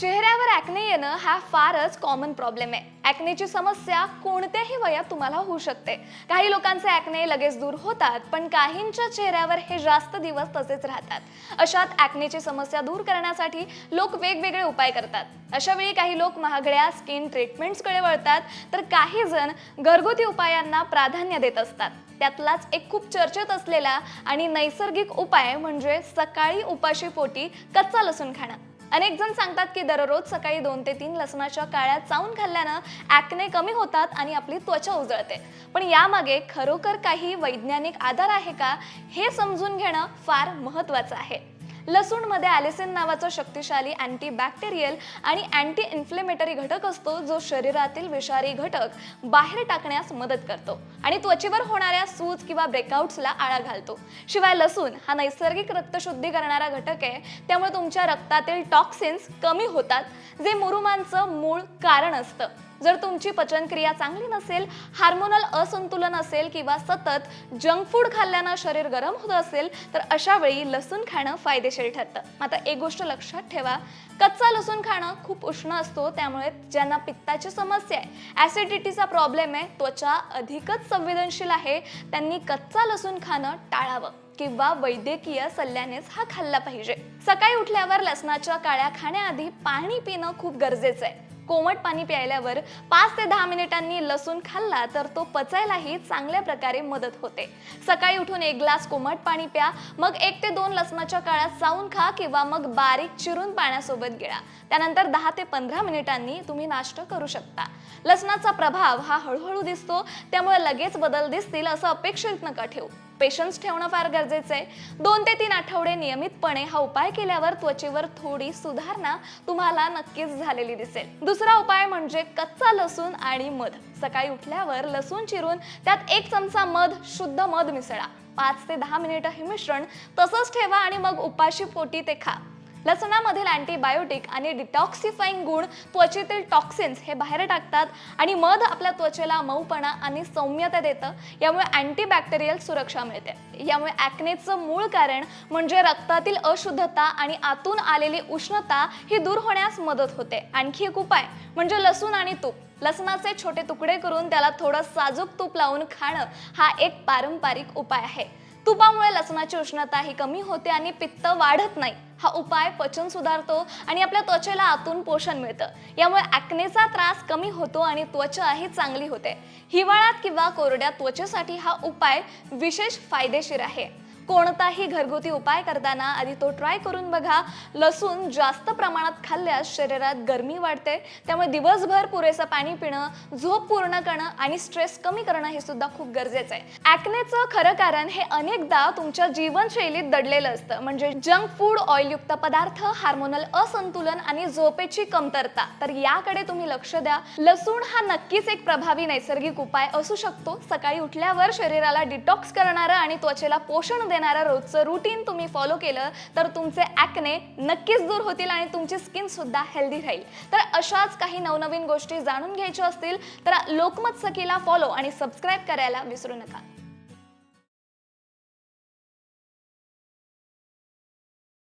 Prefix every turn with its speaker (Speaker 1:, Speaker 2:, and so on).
Speaker 1: चेहऱ्यावर ॲक्ने येणं हा फारच कॉमन प्रॉब्लेम आहे. ॲक्नेची समस्या कोणत्याही वयात तुम्हाला होऊ शकते. काही लोकांचे ॲक्ने लगेच दूर होतात पण काहींच्या चेहऱ्यावर हे जास्त दिवस तसेच राहतात. अशात ॲक्नेची समस्या दूर करण्यासाठी लोक वेगवेगळे उपाय करतात. अशा वेळी काही लोक महागड्या स्किन ट्रीटमेंट्सकडे वळतात तर काही जण घरगुती उपायांना प्राधान्य देत असतात. त्यातलाच एक खूप चर्चेत असलेला आणि नैसर्गिक उपाय म्हणजे सकाळी उपाशी पोटी कच्चा लसूण खाणं. अनेक जण सांगतात की दररोज सकाळी दोन ते तीन लसणाच्या काळ्या चावून खाल्ल्यानं ॲक्ने कमी होतात आणि आपली त्वचा उजळते. पण यामागे खरोखर काही वैज्ञानिक आधार आहे का हे समजून घेणं फार महत्त्वाचं आहे. लसूणमध्ये ॲलिसिन नावाचा शक्तिशाली अँटी बॅक्टेरियल आणि अँटी इन्फ्लेमेटरी घटक असतो जो शरीरातील विषारी घटक बाहेर टाकण्यास मदत करतो आणि त्वचेवर होणाऱ्या सूज किंवा ब्रेकआउट्सला आळा घालतो. शिवाय लसूण हा नैसर्गिक रक्तशुद्धी करणारा घटक आहे त्यामुळे तुमच्या रक्तातील टॉक्सिन्स कमी होतात जे मुरुमांचं मूळ कारण असतं. जर तुमची पचनक्रिया चांगली नसेल हार्मोनल असंतुलन असेल किंवा सतत जंक फूड खाल्ल्यानं शरीर गरम होत असेल तर अशा वेळी लसूण खाणं फायदेशीर ठरतं. आता एक गोष्ट लक्षात ठेवा कच्चा लसूण खाणं खूप उष्ण असतो त्यामुळे ज्यांना पित्ताची समस्या आहे ॲसिडिटीचा प्रॉब्लेम आहे त्वचा अधिकच संवेदनशील आहे त्यांनी कच्चा लसूण खाणं टाळावं किंवा वैद्यकीय सल्ल्यानेच हा खाल्ला पाहिजे. सकाळी उठल्यावर लसणाच्या काळ्या खाण्याआधी पाणी पिणं खूप गरजेचं आहे. कोमट पाणी प्यायल्यावर पाच ते दहा मिनिटांनी लसूण खाल्ला तर तो पचायलाही चांगल्या प्रकारे मदत होते. सकाळी उठून एक ग्लास कोमट पाणी प्या मग एक ते दोन लसणाच्या काळात चावून खा किंवा मग बारीक चिरून पाण्यासोबत गिळा. त्यानंतर दहा ते पंधरा मिनिटांनी तुम्ही नाश्ता करू शकता. लसणाचा प्रभाव हा हळूहळू दिसतो त्यामुळे लगेच बदल दिसतील असं अपेक्षित नका ठेवू. पेशन्स ठेवणं फार गरजेचं आहे. दोन ते तीन आठवडे नियमितपणे हा उपाय केल्यावर त्वचेवर थोडी सुधारणा तुम्हाला नक्कीच झालेली दिसेल. दुसरा उपाय म्हणजे कच्चा लसूण आणि मध. सकाळी उठल्यावर लसूण चिरून त्यात एक चमचा मध शुद्ध मध मिसळा. पाच ते दहा मिनिटं हे मिश्रण तसंच ठेवा आणि मग उपाशी पोटी ते खा. लसणामधील अँटीबायोटिक आणि डिटॉक्सिफाईंग गुण त्वचेतील टॉक्सिन्स हे बाहेर टाकतात आणि मध आपल्या त्वचेला मऊपणा आणि सौम्यता देतं. यामुळे अँटीबॅक्टेरियल सुरक्षा मिळते. यामुळे ॲक्नेचं मूळ कारण म्हणजे रक्तातील अशुद्धता आणि आतून आलेली उष्णता ही दूर होण्यास मदत होते. आणखी एक उपाय म्हणजे लसूण आणि तूप. लसणाचे छोटे तुकडे करून त्याला थोडं साजूक तूप लावून खाणं हा एक पारंपरिक उपाय आहे. तुपामुळे लसणाची उष्णता ही कमी होते आणि पित्त वाढत नाही. हा उपाय पचन सुधारतो आणि आपल्या त्वचेला आतून पोषण मिळतं. यामुळे ॲक्नेचा त्रास कमी होतो आणि त्वचा ही चांगली होते. हिवाळ्यात किंवा कोरड्या त्वचेसाठी हा उपाय विशेष फायदेशीर आहे. कोणताही घरगुती उपाय करताना आधी तो ट्राय करून बघा. लसूण जास्त प्रमाणात खाल्ल्यास शरीरात गरमी वाढते. त्यामुळे दिवसभर पुरेसं पाणी पिणं झोप पूर्ण करणं आणि स्ट्रेस कमी करणं हे सुद्धा खूप गरजेचं आहे. ॲक्नेचं खरं कारण हे अनेकदा तुमच्या जीवनशैलीत दडलेलं असतं. म्हणजे जंक फूड ऑइलयुक्त पदार्थ हार्मोनल असंतुलन आणि झोपेची कमतरता. तर याकडे तुम्ही लक्ष द्या. लसूण हा नक्कीच एक प्रभावी नैसर्गिक उपाय असू शकतो. सकाळी उठल्यावर शरीराला डिटॉक्स करणारं आणि त्वचेला पोषण देणार रोजचं रुटीन तुम्ही फॉलो केलं तर तुमचे ॲक्ने नक्कीच दूर होतील आणि तुमची स्किन सुद्धा हेल्दी राहील. तर अशाच काही नवनवीन गोष्टी जाणून घ्यायच्या असतील तर लोकमत सखीला फॉलो आणि सबस्क्राईब करायला विसरू नका.